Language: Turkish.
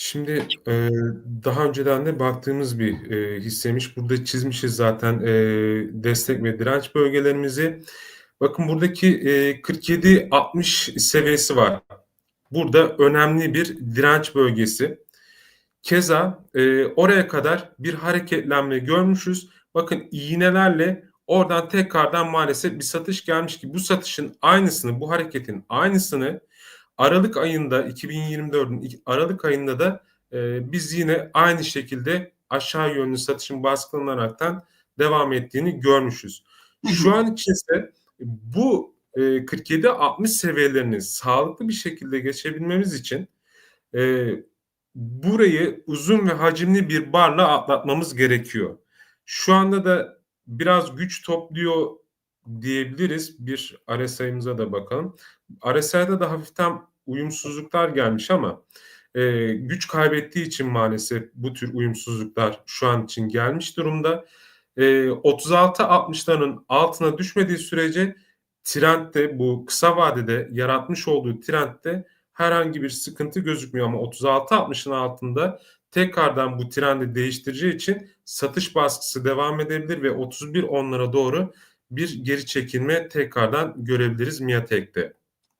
Şimdi, eee, daha önceden de baktığımız bir, eee, hisseymiş. Burada çizmişiz zaten, eee, destek ve direnç bölgelerimizi. Bakın buradaki, eee, 47-60 seviyesi var. Burada önemli bir direnç bölgesi. Keza, eee, oraya kadar bir hareketlenme görmüşüz. Bakın iğnelerle oradan tekrardan maalesef bir satış gelmiş ki bu satışın aynısını, bu hareketin aynısını aralık ayında 2024'ün ilk aralık ayında da, eee, biz yine aynı şekilde aşağı yönlü satışın baskılanaraktan devam ettiğini görmüşüz. Şu an içinse bu, eee, 47-60 seviyelerini sağlıklı bir şekilde geçebilmemiz için, eee, burayı uzun ve hacimli bir barla atlatmamız gerekiyor. Şu anda da biraz güç topluyor diyebiliriz. Bir RSI'mize de bakalım. RSI'da da hafiften uyumsuzluklar gelmiş ama, eee, güç kaybettiği için maalesef bu tür uyumsuzluklar şu an için gelmiş durumda. Eee, 36-60'ların altına düşmediği sürece trendde bu kısa vadede yaratmış olduğu trendde herhangi bir sıkıntı gözükmüyor ama 36-60'ın altında tekrardan bu trendi değiştireceği için satış baskısı devam edebilir ve 31.10'lara doğru bir geri çekilme tekrardan görebiliriz MIATEK'te.